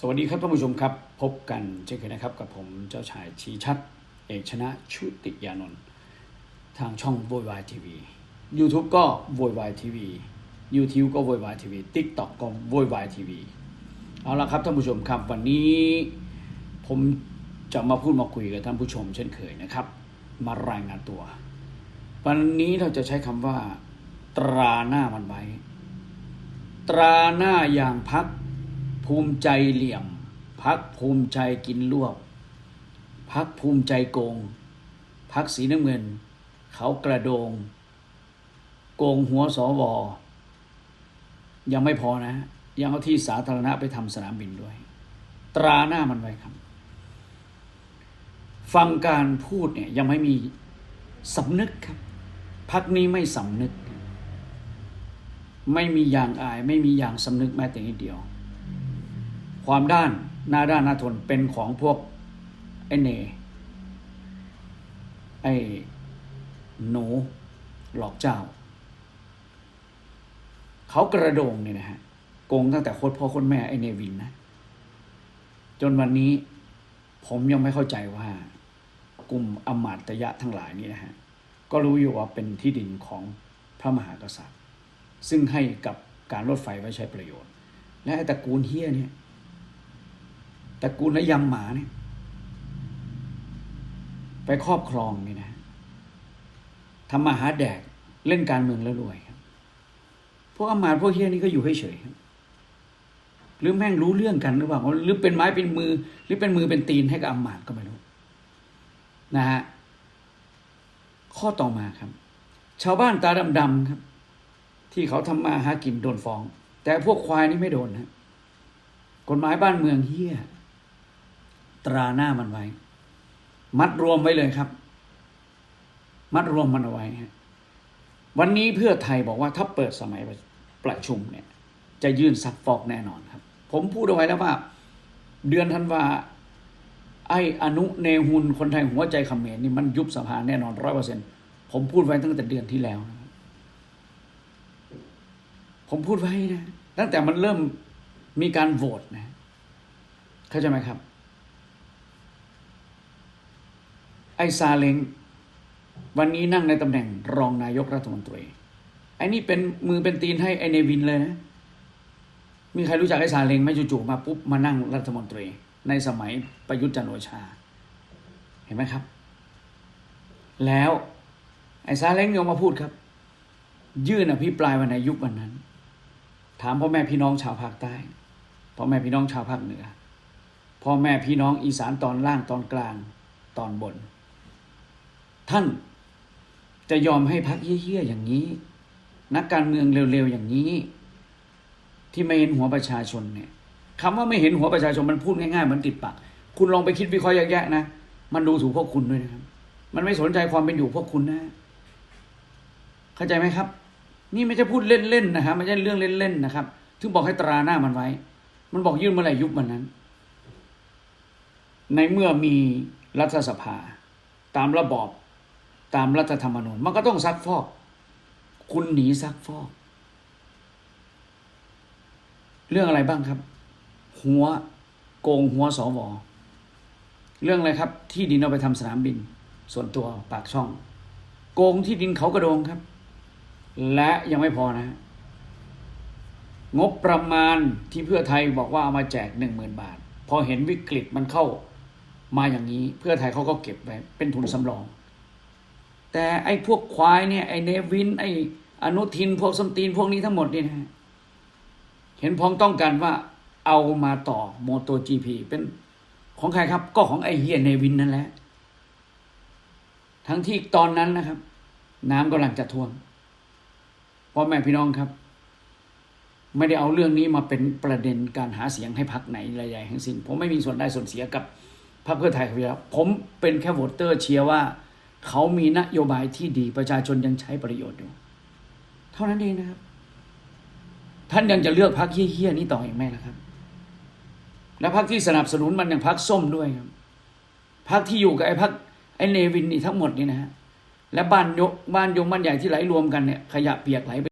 สวัสดีครับท่านผู้ชมครับ พบกันเช่นเคยนะครับ กับผมเจ้าชายชีชัด เอกชนะชุติยานนท์ทางช่องโวยวายทีวี YouTube ก็โวยวายทีวี YouTube ก็โวยวายทีวี TikTok ก็โวยวายทีวีเอาละครับท่านผู้ชมครับวันนี้ผมจะมาพูดมาคุยกับท่านผู้ชม เช่นเคยนะครับ มารายงานตัว วันนี้เราจะใช้คำว่า ตราหน้ามันไว้ตราหน้าอย่างพัก ภูมิใจเหลี่ยม พักภูมิใจกินรวบ พักภูมิใจโกง พักสีน้ำเงิน เขากระโดง โกงหัวสวยังไม่พอนะ ยังเอาที่สาธารณะไปทำสนามบินด้วย ตราหน้ามันไว้ครับ ฟังการพูดเนี่ยยังไม่มีสำนึกครับพักนี้ไม่สำนึก ไม่มีอย่างอาย ไม่มีอย่างสำนึกแม้แต่นิดเดียว ความด้านหน้าด้านหน้าทนเป็นของพวกไอเนไอหนูหลอกเจ้า เขากระโดงเนี่ยนะฮะโกงตั้งแต่โคตรพ่อโคตรแม่ไอเนวินนะ จนวันนี้ผมยังไม่เข้าใจว่ากลุ่มอมาตยะทั้งหลายนี่นะฮะ ก็รู้อยู่ว่าเป็นที่ดินของพระมหากษัตริย์ ซึ่งให้กับการรถไฟไว้ใช้ประโยชน์ และตระกูลเฮียเนี่ย ตระกูลและยำหมาเนี่ยไปครอบครองนี่นะทำมาหาแดกเล่นการเมืองแล้วรวยครับพวกอำมาตพวกเฮี้ยนี่ก็อยู่เฉยครับหรือแม่งรู้เรื่องกันหรือเปล่าหรือเป็นไม้เป็นมือ หรือเป็นมือเป็นตีนให้กับอำมาตก็ไม่รู้นะฮะข้อต่อมาครับ ชาวบ้านตาดำๆครับ ที่เขาทำมาหากินโดนฟ้อง แต่พวกควายนี่ไม่โดนนะกฎหมายบ้านเมืองเฮี้ย ราหน้ามันไว้ มัดรวมไว้เลยครับ มัดรวมมันเอาไว้ฮะวันนี้เพื่อไทยบอกว่าถ้าเปิดสมัยประชุมเนี่ย จะยื่นซักฟอกแน่นอนครับ ผมพูดเอาไว้แล้วว่า เดือนธันวาไอ้อนุเนหุนคนไทยหัวใจเขมรนี่มันยุบสภาแน่นอนร้อยเปอร์เซ็นผมพูดไว้ตั้งแต่เดือนที่แล้วนะผมพูดไว้นะ ตั้งแต่มันเริ่มมีการโหวตนะ เข้าใจไหมครับ ไอ้ซาเล้งวันนี้นั่งในตำแหน่งรองนายกรัฐมนตรีไอ้นี่เป็นมือเป็นตีนให้ไอ้เนวินเลยนะ มีใครรู้จักไอ้ซาเล้งไหมจู่ๆมาปุ๊บมานั่งรัฐมนตรี ในสมัยประยุทธ์จันโอชา เห็นไหมครับ แล้วไอ้ซาเล้งยอมมาพูดครับ ยื่นอภิปรายวันในยุควันนั้น ถามพ่อแม่พี่น้องชาวภาคใต้พ่อแม่พี่น้องชาวภาคเหนือพ่อแม่พี่น้องอีสานตอนล่างตอนกลางตอนบน ท่านจะยอมให้พักเฮี้ยๆอย่างนี้ นักการเมืองเร็วๆอย่างนี้ ที่ไม่เห็นหัวประชาชนเนี่ยคำว่าไม่เห็นหัวประชาชนมันพูดง่ายๆมือนติดปากคุณลองไปคิดวิเคราะห์แยกๆนะมันดูถูกพวกคุณด้วยนะครับ มันไม่สนใจความเป็นอยู่พวกคุณนะ เข้าใจไหมครับ นี่ไม่ใช่พูดเล่นๆนะครับไม่ใช่เรื่องเล่นๆนะครับถึงบอกให้ตราหน้ามันไว้ มันบอกยื่นเมื่อไหร่ยุบมันนั้น ในเมื่อมีรัฐสภา ตามระบอบ ตามรัฐธรรมนูญมันก็ต้องซักฟอก คุณหนีซักฟอก เรื่องอะไรบ้างครับ หัวโกงหัวสวเรื่องอะไรครับ ที่ดินเอาไปทำสนามบิน ส่วนตัวปากช่อง โกงที่ดินเขากระโดงครับ และยังไม่พอนะ งบประมาณที่เพื่อไทยบอกว่าเอามาแจกหนึ่งหมื่นบาท พอเห็นวิกฤตมันเข้ามาอย่างนี้ เพื่อไทยเขาก็เก็บไว้เป็นทุนสำรอง แต่ไอ้พวกควายเนี่ยไอ้เนวิน ไอ้อนุทินพวกสมตีนพวกนี้ทั้งหมดเนี่นะเห็นพ้องต้องกันว่าเอามาต่อโมโต GP เป็นของใครครับ ก็ของไอ้เฮียเนวินนั่นแหละ ทั้งที่ตอนนั้นนะครับ น้ำกำลังจะท่วมพ่อแม่พี่น้องครับ ไม่ได้เอาเรื่องนี้มาเป็นประเด็นการหาเสียงให้พักไหนใหญ่ๆทั้งสิ้นผมไม่มีส่วนได้ส่วนเสียกับพรรคเพื่อไทยครับผมเป็นแค่โหวตเตอร์เชียร์ว่า เขามีนโยบายที่ดีประชาชนยังใช้ประโยชน์อยู่ เท่านั้นเองนะครับ ท่านยังจะเลือกพรรคเฮี้ยๆนี้ต่ออีกไหมล่ะครับ และพรรคที่สนับสนุนมันอย่างพรรคส้มด้วยครับพรรคที่อยู่กับไอ้พรรคไอ้เนวินนี่ทั้งหมดนี่นะฮะและบ้านยกบ้านยงบ้านใหญ่ที่ไหลรวมกันเนี่ยขยะเปียกไหล